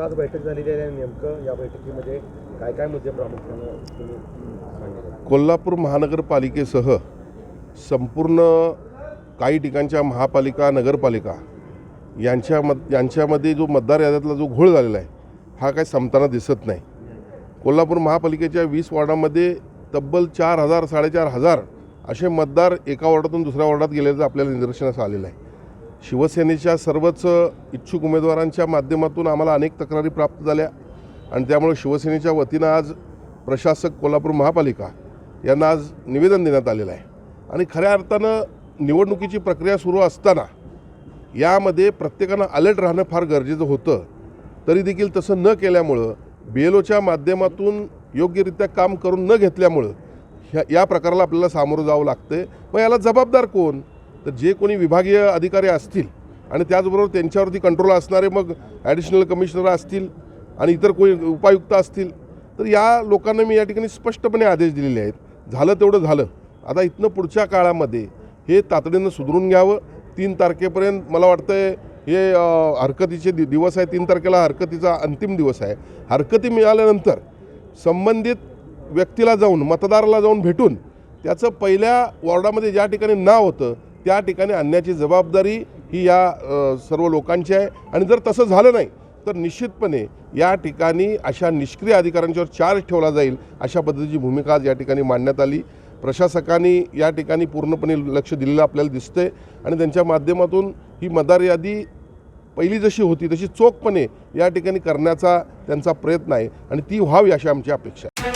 आज बैठक झालेली आहे नेमकं या बैठकीमध्ये काय काय मुद्दे प्रामुख्यानं तुम्ही कोल्हापूर महानगरपालिकेसह संपूर्ण काही ठिकाणच्या महापालिका नगरपालिका यांच्या मत यांच्यामध्ये जो मतदार याद्यातला जो घोळ झालेला आहे हा काय संपताना दिसत नाही. कोल्हापूर महापालिकेच्या वीस वॉर्डामध्ये तब्बल चार हजार साडेचार हजार असे मतदार एका वॉर्डातून दुसऱ्या वॉर्डात गेल्याचं आपल्याला निदर्शनास आलेलं आहे. शिवसेनेच्या सर्वच इच्छुक उमेदवारांच्या माध्यमातून आम्हाला अनेक तक्रारी प्राप्त झाल्या. आणि त्यामुळे शिवसेनेच्या वतीनं आज प्रशासक कोल्हापूर महापालिका यांना आज निवेदन देण्यात आलेलं आहे. आणि खऱ्या अर्थानं निवडणुकीची प्रक्रिया सुरू असताना यामध्ये प्रत्येकानं अलर्ट राहणं फार गरजेचं होतं. तरी देखील तसं न केल्यामुळं बी एल ओच्या माध्यमातून योग्यरित्या काम करून न घेतल्यामुळं ह्या या प्रकाराला आपल्याला सामोरं जावं लागतं मग याला जबाबदार कोण? तर जे कोणी विभागीय अधिकारी असतील आणि त्याचबरोबर त्यांच्यावरती कंट्रोल असणारे मग ॲडिशनल कमिशनर असतील आणि इतर कोणी उपायुक्त असतील तर या लोकांना मी या ठिकाणी स्पष्टपणे आदेश दिलेले आहेत. झालं तेवढं झालं. आता इथनं पुढच्या काळामध्ये हे तातडीनं सुधरून घ्यावं. तीन तारखेपर्यंत मला वाटतं आहे हे हरकतीचे दि दिवस आहे. तीन तारखेला हरकतीचा अंतिम दिवस आहे. हरकती मिळाल्यानंतर संबंधित व्यक्तीला जाऊन मतदाराला जाऊन भेटून त्याचं पहिल्या वॉर्डामध्ये ज्या ठिकाणी नाव होतं त्या ठिकाणी आणण्याची जबाबदारी ही या सर्व लोकांची आहे. आणि जर तसं झालं नाही तर निश्चितपणे या ठिकाणी अशा निष्क्रिय अधिकाऱ्यांच्यावर चार्ज ठेवला जाईल अशा पद्धतीची भूमिका आज या ठिकाणी मांडण्यात आली. प्रशासकांनी या ठिकाणी पूर्णपणे लक्ष दिलेलं आपल्याला दिसतंय. आणि त्यांच्या माध्यमातून ही मतदार यादी पहिली जशी होती तशी चोखपणे या ठिकाणी करण्याचा त्यांचा प्रयत्न आहे. आणि ती व्हावी अशी आमची अपेक्षा आहे.